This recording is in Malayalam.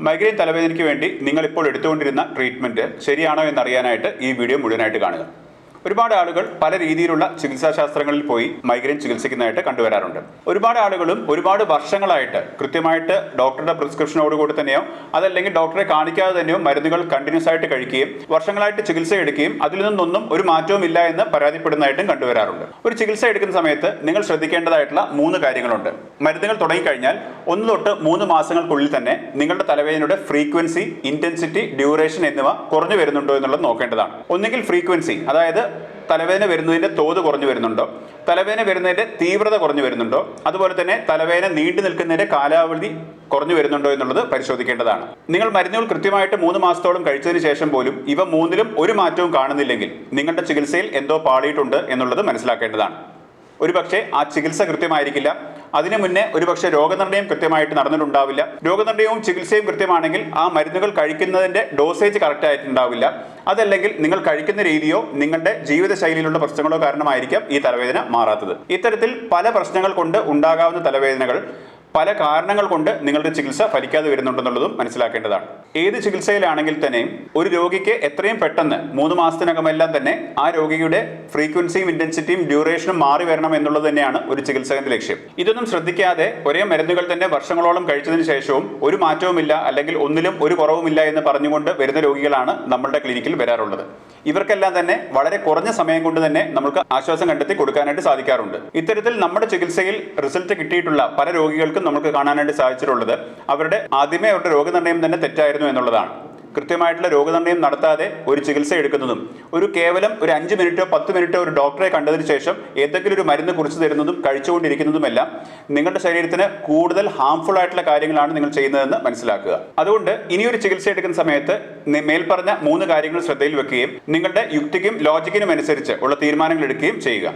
മൈഗ്രെയിൻ തലവേദനയ്ക്ക് വേണ്ടി നിങ്ങൾ ഇപ്പോൾ എടുത്തുകൊണ്ടിരുന്ന ട്രീറ്റ്മെന്റ് ശരിയാണോ എന്നറിയാനായിട്ട് ഈ വീഡിയോ മുഴുവനായിട്ട് കാണുക. ഒരുപാട് ആളുകൾ പല രീതിയിലുള്ള ചികിത്സാശാസ്ത്രങ്ങളിൽ പോയി മൈഗ്രെയിൻ ചികിത്സിക്കുന്നതായിട്ട് കണ്ടുവരാറുണ്ട്. ഒരുപാട് ആളുകളും ഒരുപാട് വർഷങ്ങളായിട്ട് കൃത്യമായിട്ട് ഡോക്ടറുടെ പ്രിസ്ക്രിപ്ഷനോടുകൂടി തന്നെയോ അതല്ലെങ്കിൽ ഡോക്ടറെ കാണിക്കാതെ തന്നെയോ മരുന്നുകൾ കണ്ടിന്യൂസ് ആയിട്ട് കഴിക്കുകയും വർഷങ്ങളായിട്ട് ചികിത്സ എടുക്കുകയും അതിൽ നിന്നൊന്നും ഒരു മാറ്റവും ഇല്ല എന്ന് പരാതിപ്പെടുന്നതായിട്ടും കണ്ടുവരാറുണ്ട്. ഒരു ചികിത്സ എടുക്കുന്ന സമയത്ത് നിങ്ങൾ ശ്രദ്ധിക്കേണ്ടതായിട്ടുള്ള മൂന്ന് കാര്യങ്ങളുണ്ട്. മരുന്നുകൾ തുടങ്ങിക്കഴിഞ്ഞാൽ ഒന്ന് തൊട്ട് മൂന്ന് മാസങ്ങൾക്കുള്ളിൽ തന്നെ നിങ്ങളുടെ തലവേദനയുടെ ഫ്രീക്വൻസി ഇന്റൻസിറ്റി ഡ്യൂറേഷൻ എന്നിവ കുറഞ്ഞു വരുന്നുണ്ടോ എന്നുള്ളത് നോക്കേണ്ടതാണ്. ഒന്നുകിൽ ഫ്രീക്വൻസി അതായത് തലവേദന വരുന്നതിന്റെ തോത് കുറഞ്ഞു വരുന്നുണ്ടോ. തലവേദന വരുന്നതിന്റെ തീവ്രത കുറഞ്ഞു വരുന്നുണ്ടോ. അതുപോലെ തന്നെ തലവേദന നീണ്ടു നിൽക്കുന്നതിന്റെ കാലാവധി കുറഞ്ഞു വരുന്നുണ്ടോ എന്നുള്ളത് പരിശോധിക്കേണ്ടതാണ്. നിങ്ങൾ മരുന്നുകൾ കൃത്യമായിട്ട് മൂന്ന് മാസത്തോളം കഴിച്ചതിന് ശേഷം പോലും ഇവ മൂന്നിലും ഒരു മാറ്റവും കാണുന്നില്ലെങ്കിൽ നിങ്ങളുടെ ചികിത്സയിൽ എന്തോ പാളിയിട്ടുണ്ട് എന്നുള്ളത് മനസ്സിലാക്കേണ്ടതാണ്. ഒരുപക്ഷെ ആ ചികിത്സ കൃത്യമായിരിക്കില്ല. അതിനു മുന്നേ ഒരുപക്ഷെ രോഗനിർണയം കൃത്യമായിട്ട് നടന്നിട്ടുണ്ടാവില്ല. രോഗനിർണയവും ചികിത്സയും കൃത്യമാണെങ്കിൽ ആ മരുന്നുകൾ കഴിക്കുന്നതിന്റെ ഡോസേജ് കറക്റ്റ് ആയിട്ടുണ്ടാവില്ല. അതല്ലെങ്കിൽ നിങ്ങൾ കഴിക്കുന്ന രീതിയോ നിങ്ങളുടെ ജീവിതശൈലിയിലുള്ള പ്രശ്നങ്ങളോ കാരണമായിരിക്കാം ഈ തലവേദന മാറാത്തത്. ഇത്തരത്തിൽ പല പ്രശ്നങ്ങൾ കൊണ്ട് ഉണ്ടാകാവുന്ന തലവേദനകൾ പല കാരണങ്ങൾ കൊണ്ട് നിങ്ങളുടെ ചികിത്സ ഫലിക്കാതെ വരുന്നുണ്ടെന്നുള്ളതും മനസ്സിലാക്കേണ്ടതാണ്. ഏത് ചികിത്സയിലാണെങ്കിൽ തന്നെയും ഒരു രോഗിക്ക് എത്രയും പെട്ടെന്ന് മൂന്ന് മാസത്തിനകമെല്ലാം തന്നെ ആ രോഗിയുടെ ഫ്രീക്വൻസിയും ഇന്റൻസിറ്റിയും ഡ്യൂറേഷനും മാറി വരണം എന്നുള്ളത് തന്നെയാണ് ഒരു ചികിത്സകന്റെ ലക്ഷ്യം. ഇതൊന്നും ശ്രദ്ധിക്കാതെ ഒരേ മരുന്നുകൾ തന്നെ വർഷങ്ങളോളം കഴിച്ചതിന് ശേഷവും ഒരു മാറ്റവുമില്ല അല്ലെങ്കിൽ ഒന്നിലും ഒരു കുറവുമില്ല എന്ന് പറഞ്ഞുകൊണ്ട് വരുന്ന രോഗികളാണ് നമ്മളുടെ ക്ലിനിക്കിൽ വരാറുള്ളത്. ഇവർക്കെല്ലാം തന്നെ വളരെ കുറഞ്ഞ സമയം കൊണ്ട് തന്നെ നമുക്ക് ആശ്വാസം കണ്ടെത്തി കൊടുക്കാനായിട്ട് സാധിക്കാറുണ്ട്. ഇത്തരത്തിൽ നമ്മുടെ ചികിത്സയിൽ റിസൾട്ട് കിട്ടിയിട്ടുള്ള പല രോഗികൾക്കും നമുക്ക് കാണാനായിട്ട് സാധിച്ചിട്ടുള്ളത് അവരുടെ ആദ്യമേ അവരുടെ രോഗനിർണയം തന്നെ തെറ്റായിരുന്നു എന്നുള്ളതാണ്. കൃത്യമായിട്ടുള്ള രോഗനിർണയം നടത്താതെ ഒരു ചികിത്സ എടുക്കുന്നതും ഒരു കേവലം ഒരു അഞ്ച് മിനിറ്റോ പത്ത് മിനിറ്റോ ഒരു ഡോക്ടറെ കണ്ടതിന് ശേഷം ഏതെങ്കിലും ഒരു മരുന്ന് കുറിച്ച് തരുന്നതും കഴിച്ചുകൊണ്ടിരിക്കുന്നതുമെല്ലാം നിങ്ങളുടെ ശരീരത്തിന് കൂടുതൽ ഹാംഫുൾ ആയിട്ടുള്ള കാര്യങ്ങളാണ് നിങ്ങൾ ചെയ്യുന്നതെന്ന് മനസ്സിലാക്കുക. അതുകൊണ്ട് ഇനിയൊരു ചികിത്സ എടുക്കുന്ന സമയത്ത് മേൽപ്പറഞ്ഞ മൂന്ന് കാര്യങ്ങൾ ശ്രദ്ധയിൽ വെക്കുകയും നിങ്ങളുടെ യുക്തിക്കും ലോജിക്കിനും അനുസരിച്ച് ഉള്ള തീരുമാനങ്ങൾ എടുക്കുകയും ചെയ്യുക.